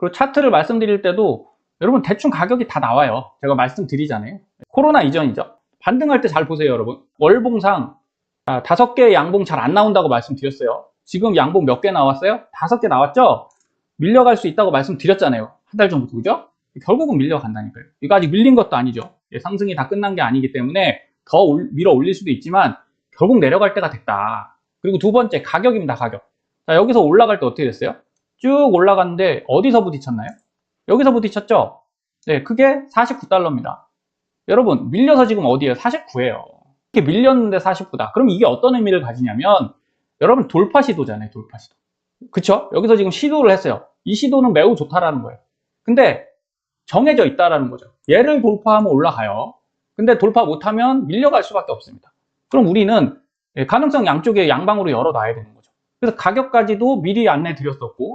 그리고 차트를 말씀드릴 때도 여러분 대충 가격이 다 나와요. 제가 말씀드리잖아요. 코로나 이전이죠. 반등할 때 잘 보세요, 여러분. 월봉상 아, 다섯 개 양봉 잘 안 나온다고 말씀드렸어요. 지금 양봉 몇 개 나왔어요? 다섯 개 나왔죠? 밀려갈 수 있다고 말씀드렸잖아요. 한달 전부터, 그죠? 결국은 밀려간다니까요. 이거 아직 밀린 것도 아니죠. 예, 상승이 다 끝난 게 아니기 때문에 더 올- 밀어 올릴 수도 있지만 결국 내려갈 때가 됐다. 그리고 두 번째, 가격입니다, 가격. 자, 여기서 올라갈 때 어떻게 됐어요? 쭉 올라갔는데 어디서 부딪혔나요? 여기서 부딪혔죠? 네, 그게 49달러입니다. 여러분, 밀려서 지금 어디에요? 49예요. 이렇게 밀렸는데 49다. 그럼 이게 어떤 의미를 가지냐면 여러분 돌파 시도잖아요, 돌파 시도. 그쵸? 여기서 지금 시도를 했어요. 이 시도는 매우 좋다라는 거예요. 근데 정해져 있다라는 거죠. 얘를 돌파하면 올라가요. 근데 돌파 못하면 밀려갈 수밖에 없습니다. 그럼 우리는 예, 가능성 양쪽에 양방으로 열어놔야 되는 거죠. 그래서 가격까지도 미리 안내 드렸었고